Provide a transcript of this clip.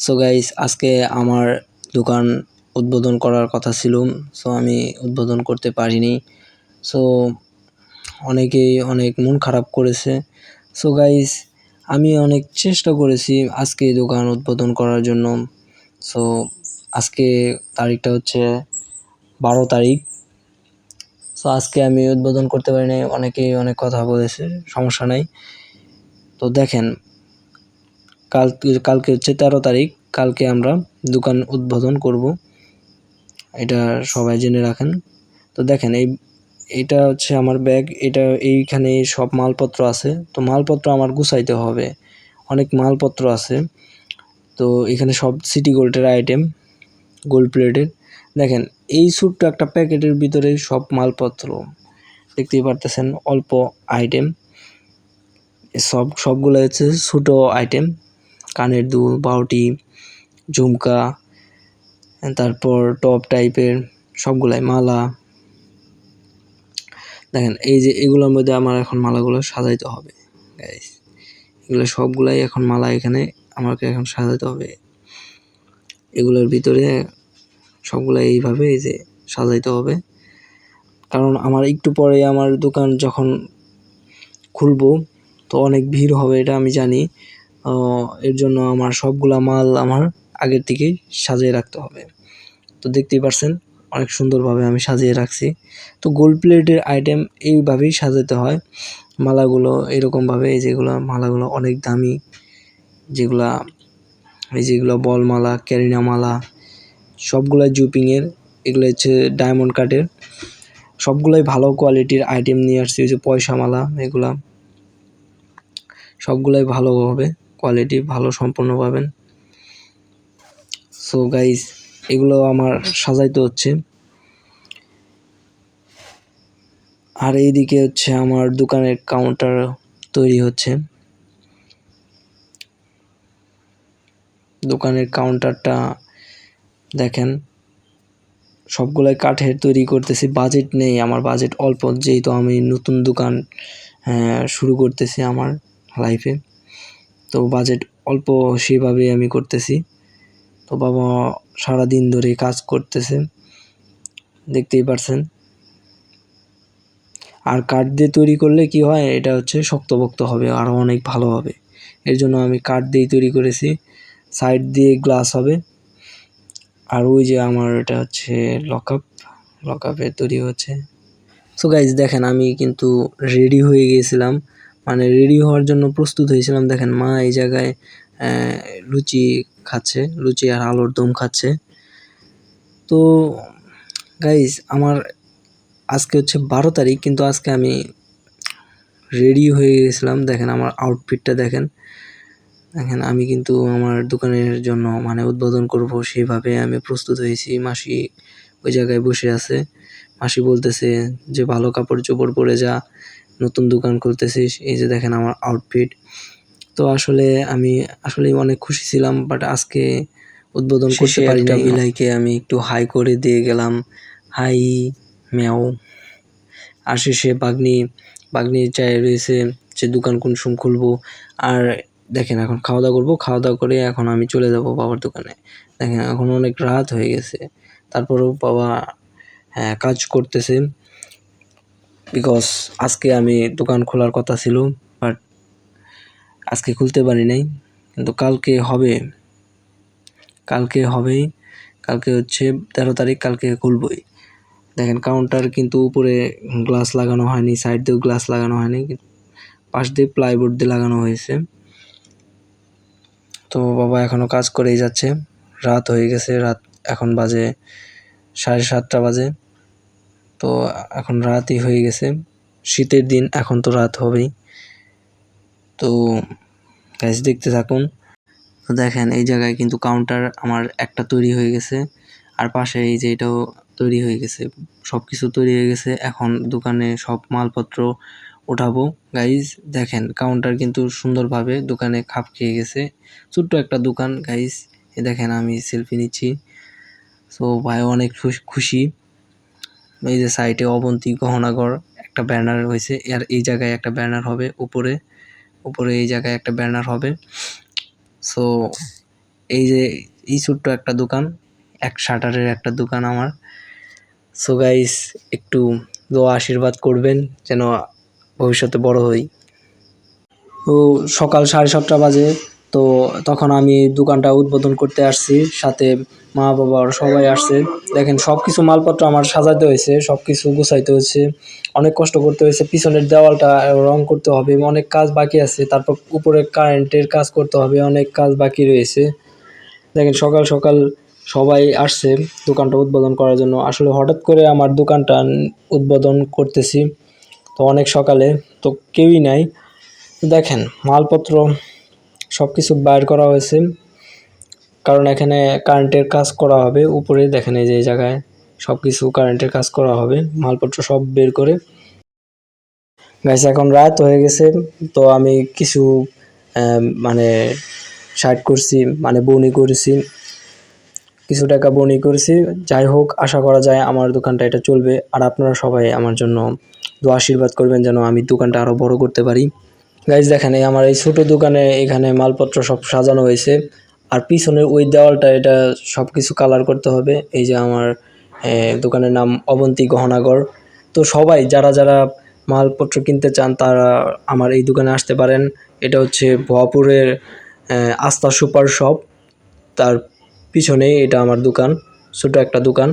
So guys আজকে আমার দোকান উদ্বোধন করার কথা ছিল সো আমি উদ্বোধন করতে পারিনি। সো অনেকেই অনেক মন খারাপ করেছে। সো গাইস আমি অনেক চেষ্টা করেছি আজকে দোকান উদ্বোধন করার জন্য। সো আজকে তারিখটা হচ্ছে বারো তারিখ। সো আজকে আমি উদ্বোধন করতে পারিনি, অনেকেই অনেক কথা বলেছে, সমস্যা নাই। তো দেখেন কাল, কালকে হচ্ছে তেরো তারিখ, কালকে আমরা দোকান উদ্বোধন করব। এটা সবাই জেনে রাখেন। তো দেখেন, এই, এটা হচ্ছে আমার ব্যাগ, এটা এইখানে সব মালপত্র আছে। তো মালপত্র আমার গুছাইতে হবে। অনেক মালপত্র আছে। তো এখানে সব সিটি গোল্ডের আইটেম, গোল্ড প্লেটের। দেখেন, এই ছোট্ট একটা প্যাকেটের ভিতরে সব মালপত্র। দেখতেই পারতেছেন, অল্প আইটেম। সব, সবগুলো হচ্ছে ছোটো আইটেম। কানের দুল, বাউটি, ঝুমকা, তারপর টপ টাইপের সবগুলাই মালা। দেখেন, এই যে এগুলোর মধ্যে আমার এখন মালাগুলো সাজাইতে হবে এগুলো সবগুলাই এখন মালা এখানে আমাকে এখন সাজাতে হবে। এগুলোর ভিতরে সবগুলো এইভাবে এই যে সাজাইতে হবে। কারণ আমার একটু পরে আমার দোকান যখন খুলবো, তো অনেক ভিড় হবে এটা আমি জানি। এর জন্য আমার সবগুলা মাল আমার আগের থেকেই সাজিয়ে রাখতে হবে। তো দেখতেই পারছেন, অনেক সুন্দরভাবে আমি সাজিয়ে রাখছি। তো গোল্ড প্লেটের আইটেম এইভাবেই সাজাতে হয়। মালাগুলো এরকমভাবে, এই যেগুলো মালাগুলো অনেক দামি, যেগুলা, এই যেগুলো বল মালা, ক্যারিনা মালা সবগুলো জুপিংয়ের এগুলো হচ্ছে ডায়মন্ড কাটের সবগুলোই ভালো কোয়ালিটির আইটেম নিয়ে আসছি ওই যে পয়সা মালা, এগুলা। সবগুলোই ভালো হবে কোয়ালিটি ভালো সম্পূর্ণ পাবেন। সো গাইস এগুলো আমার সাজাইতে হচ্ছে। আর এইদিকে হচ্ছে আমার দোকানের কাউন্টার তৈরি হচ্ছে। দোকানের কাউন্টারটা দেখেন, সবগুলাই কাঠের তৈরি করতেছি বাজেট নেই, আমার বাজেট অল্প, যেহেতু আমি নতুন দোকান শুরু করতেছি আমার লাইফে তো বাজেট অল্প সেভাবে আমি করতেছি। তো বাবা সারা দিন ধরে কাজ করতেছে, দেখতেই পারছেন। আর কাঠ দিয়ে তৈরি করলে কি হয়, এটা হচ্ছে শক্তপোক্ত হবে আরও অনেক ভালো হবে। এর জন্য আমি কাঠ দিয়েই তৈরি করেছি সাইড দিয়ে গ্লাস হবে। আর ওই যে আমার এটা হচ্ছে লকআপ লকআপে তৈরি হচ্ছে। সো গাইজ দেখেন, আমি কিন্তু রেডি হয়ে গিয়েছিলাম। মানে রেডি হওয়ার জন্য প্রস্তুত হয়েছিলাম। দেখেন মা এই জায়গায় লুচি খাচ্ছে, লুচি আর আলুর দম খাচ্ছে। তো গাইজ আমার আজকে হচ্ছে বারো তারিখ, কিন্তু আজকে আমি রেডি হয়ে গেছিলাম। দেখেন আমার আউটফিটটা দেখেন। দেখেন আমি কিন্তু আমার দোকানের জন্য মানে উদ্বোধন করব সেইভাবে আমি প্রস্তুত হয়েছি। মাসি ওই জায়গায় বসে আছে। মাসি বলতেছে যে, ভালো কাপড় চোপড় পরে যা। নতুন দোকান খুলতেছিস এই যে দেখেন আমার আউটফিট তো আসলে আমি আসলে অনেক খুশি ছিলাম বাট আজকে উদ্বোধন করতে পারি না বিলাইকে আমি একটু হাই করে দিয়ে গেলাম। হাই ম্যাও আর শেষে বাগনি বাগনি চায় রয়েছে যে দোকান কোন সময় খুলবো। আর দেখেন এখন খাওয়া দাওয়া করব খাওয়া দাওয়া করে এখন আমি চলে যাব বাবার দোকানে। দেখেন এখন অনেক রাত হয়ে গেছে। তারপরেও বাবা হ্যাঁ কাজ করতেছে। বিকজ আজকে আমি দোকান খোলার কথা ছিল বাট আজকে খুলতে পারি নাই। কিন্তু কালকে হবে। কালকে হবেই কালকে হচ্ছে তেরো তারিখ, কালকে খুলবই। দেখেন কাউন্টার কিন্তু উপরে গ্লাস লাগানো হয়নি সাইড দিয়েও গ্লাস লাগানো হয়নি পাশ দিয়ে প্লাইবোর্ড দিয়ে লাগানো হয়েছে। তো বাবা এখনও কাজ করেই যাচ্ছে। রাত হয়ে গেছে, রাত এখন বাজে সাড়ে সাতটা বাজে। তো এখন রাতই হয়ে গেছে। শীতের দিন, এখন তো রাত হবেই। তো গ্যাস দেখতে থাকুন। তো দেখেন, এই জায়গায় কিন্তু কাউন্টার আমার একটা তৈরি হয়ে গেছে। আর পাশে এই যে এটাও তৈরি হয়ে গেছে। সব কিছু তৈরি হয়ে গেছে। এখন দোকানে সব মালপত্র ওঠাবো। গাইজ দেখেন কাউন্টার কিন্তু সুন্দরভাবে দোকানে খাপ খেয়ে গেছে। ছোট্ট একটা দোকান গাইজ এ দেখেন, আমি সেলফি নিচ্ছি। সো ভাই অনেক খুশি এই যে সাইডে অবন্তী গহনাগর একটা ব্যানার হয়েছে। আর এই জায়গায় একটা ব্যানার হবে উপরে। উপরে এই জায়গায় একটা ব্যানার হবে। সো এই যে এই ছোট্ট একটা দোকান, এক শাটারের একটা দোকান আমার। সো গাইস একটু দোয়া আশীর্বাদ করবেন যেন ভবিষ্যতে বড় হই। তো সকাল সাড়ে সাতটা বাজে। তো তখন আমি দোকানটা উদ্বোধন করতে আসছি, সাথে মা বাবা ওরা সবাই আসছে। দেখেন সব কিছু মালপত্র আমার সাজাতে হয়েছে সব কিছু গুছাইতে হয়েছে। অনেক কষ্ট করতে হয়েছে, পিছনের দেওয়ালটা রং করতে হবে, অনেক কাজ বাকি আছে, তারপর উপরে কারেন্টের কাজ করতে হবে, অনেক কাজ বাকি রয়েছে। দেখেন সকাল সকাল সবাই আসছে দোকানটা উদ্বোধন করার জন্য। আসলে হঠাৎ করে আমার দোকানটা উদ্বোধন করতেছি, তো অনেক সকালে, তো কেউই নাই। দেখেন মালপত্র সব কিছু বাইর করা হয়েছে। কারণ এখানে কারেন্টের কাজ করা হবে। উপরে দেখেন এই যে জায়গায় সব কিছু কারেন্টের কাজ করা হবে। মালপত্র সব বের করে। গাইছে এখন রাত হয়ে গেছে। তো আমি কিছু মানে সাইড করছি মানে বনি করেছি। কিছু টাকা বনি করেছি। যাই হোক, আশা করা যায় আমার দোকানটা এটা চলবে। আর আপনারা সবাই আমার জন্য দোয়া আশীর্বাদ করবেন যেন আমি দোকানটা আরও বড় করতে পারি। গাইজ দেখেন, এই আমার এই ছোটো দোকানে এখানে মালপত্র সব সাজানো হয়েছে। আর পিছনের ওই দেওয়ালটা, এটা সব কিছু কালার করতে হবে। এই যে আমার দোকানের নাম অবন্তী গহনাগর। তো সবাই, যারা যারা মালপত্র কিনতে চান, তারা আমার এই দোকানে আসতে পারেন। এটা হচ্ছে ভুয়াপুরের আস্থা সুপার শপ। তার পিছনেই এটা আমার দোকান, ছোট একটা দোকান।